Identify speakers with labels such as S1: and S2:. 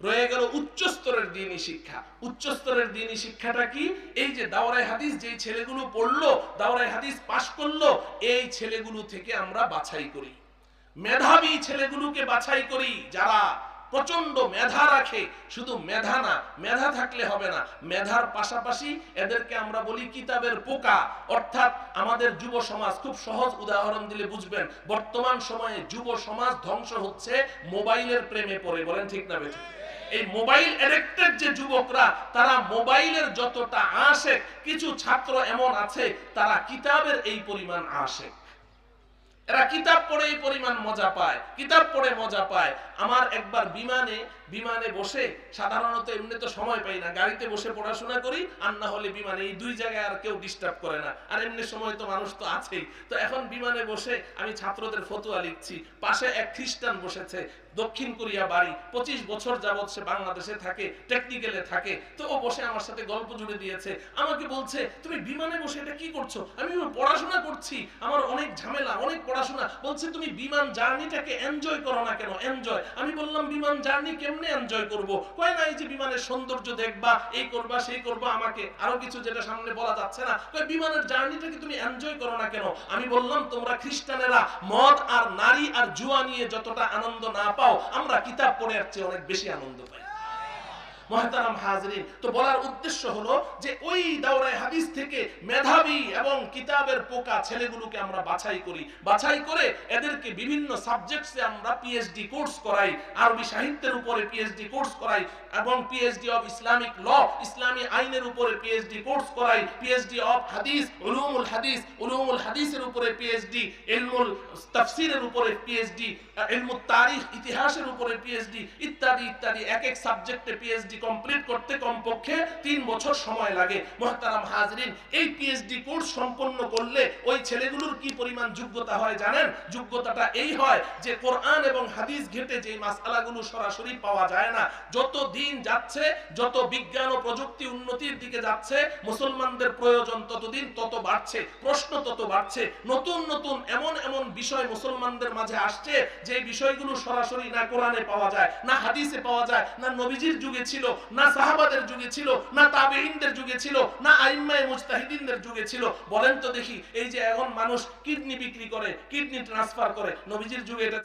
S1: রয়ে গেল উচ্চ স্তরের দিনী শিক্ষা। উচ্চ স্তরের দিনী শিক্ষাটা কি? এই যে দাওরাই হাদিস, যেই ছেলেগুলো পড়ল দাওরাই হাদিস পাশ করল, এই ছেলেগুলো থেকে আমরা বাছাই করি। মেধাবী ছেলেগুলোকে বাছাই করি যারা প্রচণ্ড মেধা রাখে। শুধু মেধা না, মেধা থাকলে হবে না। মেধার পাশাপাশি এদেরকে আমরা বলি কিতাবের পোকা। অর্থাৎ আমাদের যুব সমাজ, খুব সহজ উদাহরণ দিলে বুঝবেন, বর্তমান সময়ে যুব সমাজ ধ্বংস হচ্ছে মোবাইলের প্রেমে পড়ে। বলেন ঠিক না বেঠিক এই মোবাইল এডিক্টেড যে যুবকরা, তারা মোবাইলের যতটা আসে কিছু ছাত্র এমন আছে, তারা কিতাবের এই পরিমাণ আসে এরা কিতাব পড়ে এই পরিমাণ মজা পায়, কিতাব পড়ে মজা পায়। আমার একবার বিমানে বিমানে বসে, সাধারণত এমনি তো সময় পাই না, গাড়িতে বসে পড়াশোনা করি, আর না হলে বিমানে এই দুই জায়গায় আর কেউ ডিস্টার্ব করে না। আর এমনি সময় তো মানুষ তো আছেই। তো এখন বিমানে বসে আমি ছাত্রদের ফতুয়া লিখছি, পাশে এক খ্রিস্টান বসেছে দক্ষিণ কোরিয়া বাড়ি। পঁচিশ বছর যাবৎ সে বাংলাদেশে থাকে টেকনিক্যালে থাকে। তো ও বসে আমার সাথে গল্প জুড়ে দিয়েছে। আমাকে বলছে, তুমি বিমানে বসে এটা কি করছ? আমি পড়াশোনা করছি। আমার অনেক ঝামেলা, অনেক পড়াশোনা। বলছে, তুমি বিমান জার্নিটাকে এনজয় করো না কেন? এনজয় আমি বললাম, বিমান জার্নি কেমনে এনজয় করব? কয়, না, এই যে বিমানের সৌন্দর্য দেখবা, এই করবা, সেই করবা, আমাকে আরও কিছু যেটা সামনে বলা যাচ্ছে না। কয়, বিমানের জার্নিটাকে তুমি এনজয় করো না কেন? আমি বললাম, তোমরা খ্রিস্টানেরা, মদ আর নারী আর জুয়া নিয়ে যতটা আনন্দ না পাও আমরা কিতাব পড়ে আসছি অনেক বেশি আনন্দ পাই। হাজরিন। তো বলার উদ্দেশ্য হলো যে ওই দাওরায় হাদিস থেকে মেধাবী এবং কিতাবের পোকা ছেলেগুলোকে আমরা বাছাই করি। বাছাই করে এদেরকে বিভিন্ন সাবজেক্টসে আমরা পিএইচডি কোর্স করাই, আরবি সাহিত্যের উপরে পিএইচডি কোর্স করাই এবং পিএইচডি অফ ইসলামিক ল ইসলামী আইনের উপরে পিএইচডি কোর্স করাই পিএইচডি অফ হাদিস, উলুমুল হাদিস, উলুমুল হাদিসের উপরে পিএইচডি ইলমুল তাফসিরের উপরে পিএইচডি ইলমুত তারিখ, ইতিহাসের উপরে পিএইচডি ইত্যাদি ইত্যাদি, এক এক সাবজেক্টে পিএইচডি কমপ্লিট করতে কমপক্ষে তিন বছর সময় লাগে। মহতারাম হাজরিন, এই পিএইচডি কোর্স সম্পন্ন করলে ওই ছেলেগুলোর কি পরিমাণ যোগ্যতা হয় জানেন? যোগ্যতাটা এই হয় যে কোরআন এবং হাদিস ঘেটে যে মাসআলাগুলো সরাসরি পাওয়া যায় না, যত দিন যাচ্ছে, যত বিজ্ঞান ও প্রযুক্তি উন্নতির দিকে যাচ্ছে, মুসলমানদের প্রয়োজন ততদিন তত বাড়ছে, প্রশ্ন তত বাড়ছে। নতুন নতুন এমন এমন বিষয় মুসলমানদের মাঝে আসছে যে বিষয়গুলো সরাসরি না কোরআনে পাওয়া যায়, না হাদিসে পাওয়া যায়, না নবীজির যুগে ছিল। না সাহাবাদের যুগে ছিল, না তাবেঈনদের যুগে ছিল, না আইম্মায় মুস্তাহিদিনদের যুগে ছিল। বলেন তো দেখি, এই যে এখন মানুষ কিডনি বিক্রি করে, কিডনি ট্রান্সফার করে, নবীজির যুগে এটা